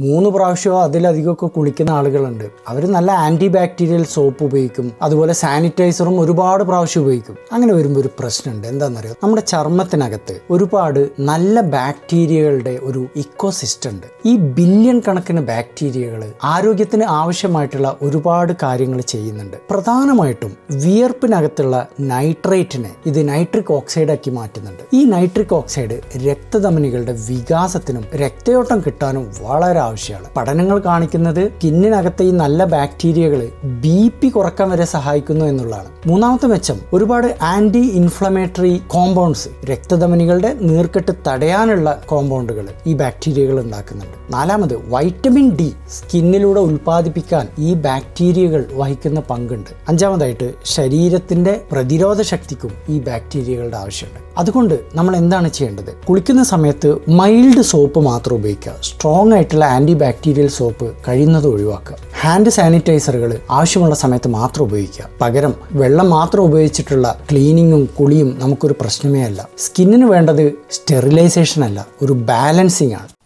മൂന്ന് പ്രാവശ്യമോ അതിലധികമൊക്കെ കുളിക്കുന്ന ആളുകളുണ്ട്. അവർ നല്ല ആന്റി ബാക്ടീരിയൽ സോപ്പ് ഉപയോഗിക്കും. അതുപോലെ സാനിറ്റൈസറും ഒരുപാട് പ്രാവശ്യം ഉപയോഗിക്കും. അങ്ങനെ വരുമ്പോൾ ഒരു പ്രശ്നമുണ്ട്. എന്താണെന്നറിയോ നമ്മുടെ ചർമ്മത്തിനകത്ത് ഒരുപാട് നല്ല ബാക്ടീരിയകളുടെ ഒരു ഇക്കോസിസ്റ്റം ഉണ്ട്. ഈ ബില്യൺ കണക്കിന് ബാക്ടീരിയകൾ ആരോഗ്യത്തിന് ആവശ്യമായിട്ടുള്ള ഒരുപാട് കാര്യങ്ങൾ ചെയ്യുന്നുണ്ട്. പ്രധാനമായിട്ടും വിയർപ്പിനകത്തുള്ള നൈട്രേറ്റിനെ ഇത് നൈട്രിക് ഓക്സൈഡ് ആക്കി മാറ്റുന്നുണ്ട്. ഈ നൈട്രിക് ഓക്സൈഡ് രക്തധമനികളുടെ വികാസത്തിനും രക്തയോട്ടം കിട്ടാനും വളരെ ആവശ്യമാണ്. പഠനങ്ങൾ കാണിക്കുന്നത് സ്കിന്നിനകത്തെ ഈ നല്ല ബാക്ടീരിയകൾ ബി പി കുറയ്ക്കാൻ വരെ സഹായിക്കുന്നു എന്നുള്ളതാണ്. മൂന്നാമത്തെ മെച്ചം ഒരുപാട് ആന്റി ഇൻഫ്ലമേറ്ററി കോമ്പൗണ്ട്സ് രക്തധമനികളുടെ നീർക്കെട്ട് തടയാനുള്ള കോമ്പൗണ്ടുകൾ ഈ ബാക്ടീരിയകൾ ഉണ്ടാക്കുന്നുണ്ട്. നാലാമത് വൈറ്റമിൻ ഡി സ്കിന്നിലൂടെ ഉൽപ്പാദിപ്പിക്കാൻ ഈ ബാക്ടീരിയകൾ വഹിക്കുന്ന പങ്കുണ്ട്. അഞ്ചാമതായിട്ട് ശരീരത്തിന്റെ പ്രതിരോധ ശക്തിക്കും ഈ ബാക്ടീരിയകളുടെ ആവശ്യമുണ്ട്. അതുകൊണ്ട് നമ്മൾ എന്താണ് ചെയ്യേണ്ടത്? കുളിക്കുന്ന സമയത്ത് മൈൽഡ് സോപ്പ് മാത്രം ഉപയോഗിക്കുക. സ്ട്രോങ് ആയിട്ടുള്ള ആന്റി ബാക്ടീരിയൽ സോപ്പ് കഴിയുന്നത് ഒഴിവാക്കുക. ഹാൻഡ് സാനിറ്റൈസറുകൾ ആവശ്യമുള്ള സമയത്ത് മാത്രം ഉപയോഗിക്കുക. പകരം വെള്ളം മാത്രം ഉപയോഗിച്ചിട്ടുള്ള ക്ലീനിങ്ങും കുളിയും നമുക്കൊരു പ്രശ്നമേ അല്ല. സ്കിന്നിന് വേണ്ടത് സ്റ്റെറിലൈസേഷൻ അല്ല ഒരു ബാലൻസിങ് ആണ്.